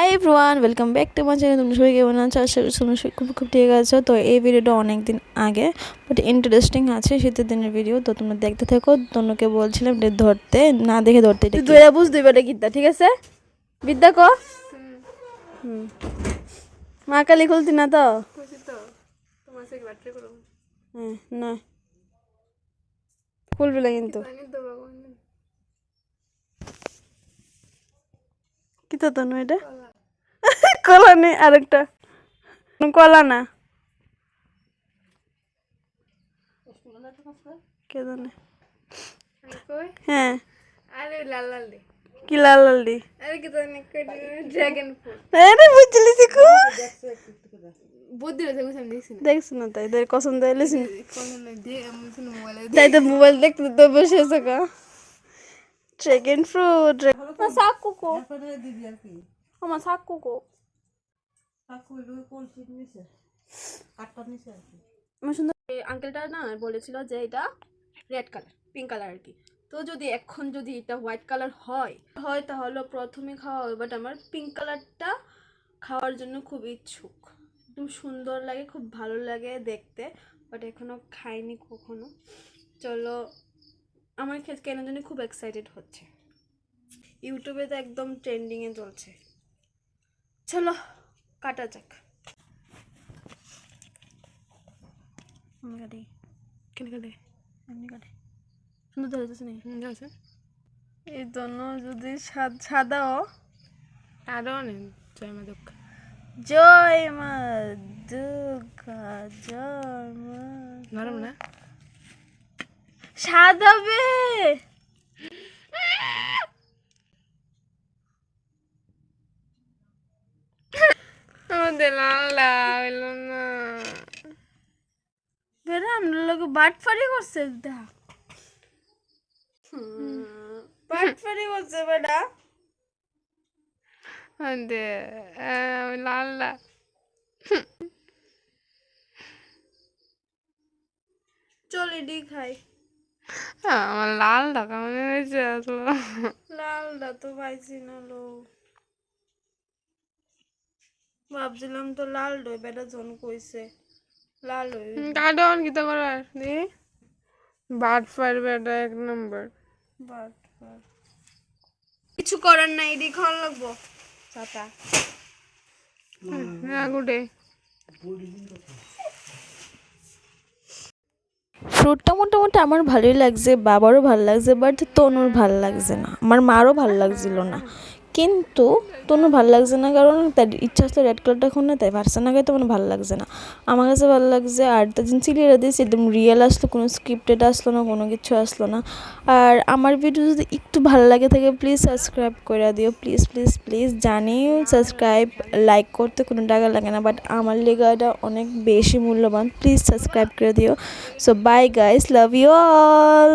Hi everyone welcome back to my channel তোমরা সবাই কেমন আছো আশা করি তোমরা সবাই খুব খুব ঠিক আছো তো এই ভিডিওটা অনেক দিন আগে বাট ইন্টারেস্টিং আছে শীতের দিনের ভিডিও তো তোমরা দেখতে থাকো তনুকে বলছিলাম এটা ধরতে না দেখে ধরতে এটা। দুইটা বুঝ দুই বেটা গীতা ঠিক আছে বিদ্যা ক হুম। মা কালি খুলতি না তো? হ্যাঁ না। খুলবি না কিন্তু। কি তো তনু এটা? কলা নেই আরেকটা। কলা না। কে জানে? হ্যাঁ। আরে লাল লাল দে। কি লাল লাল দি? আরে কি জানি ড্রাগন ফ্রুট আরে বুঝলি বুদ্ধি রয়েছে আমি দেখছি না। দেখছ না তাই তোর কসম তাই লিসিন কোন দে আমি শুনে মোবাইলে তাই তো মোবাইল দেখতে তো বসে আছে কা ড্রাগন ফ্রুট সাকু কো? আমার সাকু কো আমার সুন্দর আঙ্কেলটা না বলেছিল যে এটা রেড কালার পিঙ্ক কালার আর কি। তো যদি এখন যদি এটা হোয়াইট কালার হয় হয় তাহলে প্রথমে খাওয়া হবে বাট আমার পিঙ্ক কালারটা খাওয়ার জন্য খুব ইচ্ছুক। একদম সুন্দর লাগে, খুব ভালো লাগে দেখতে বাট এখনও খাইনি কখনো। চলো, আমার ক্ষেত্রে কেনার জন্য খুব এক্সাইটেড হচ্ছে। ইউটিউবে তো একদম ট্রেন্ডিংয়ে চলছে। চলো। কাটা যাক। কাটি। কেন কাটে? এমনি কাটে। সুন্দর ধরেছে নাকি? আছে এই জন্য যদি সাদ- সাদাও আরও অনেক জয় মা দুঃখ জয় মা দুর্গা জয় মা নরম না? সাদাবে লাল লাল না বেরা আমরা লোক বাটফারি করছে দেখ বাটফারি করছে বেটা আমাদের লাল লাল চল এডি খাই আমার লাল টাকা মনে হয়েছে লালটা তো পাইছি না লো ভাবছিলাম তো লাল ডই বেটা জন কইছে লাল হই কাটো অন কিতা করার দি বাট পারবে এটা এক নম্বর। বাট বাট কিছু করার নাই এডি খাওয়ান লাগবো। চাটা না গুটে ফ্রুটটা মোটামুটি আমার ভালোই লাগছে বাবারও ভালো লাগছে বাট তনুর ভালো লাগছে না। আমার মারও ভালো লাগছিল না। কিন্তু তনুর ভালো লাগছে না, কারণ তার ইচ্ছা আসলো রেড কালারটা এখন না তাই পারছে না মানে ভালো লাগছে না। আমার কাছে ভালো লাগছে আর তার দিন চিলিয়ে দিয়েছি, একদম রিয়েল আসলো, কোনো স্ক্রিপ্টেড আসলো না, কোনো কিছু আসলো না। আর আমার ভিডিও যদি একটু ভালো লাগে থাকে প্লিজ সাবস্ক্রাইব করে দিও। প্লিজ প্লিজ প্লিজ জানি সাবস্ক্রাইব লাইক করতে কোনো টাকা লাগে না বাট আমার লেগাটা অনেক বেশি মূল্যবান। প্লিজ সাবস্ক্রাইব করে দিও। So bye guys love you all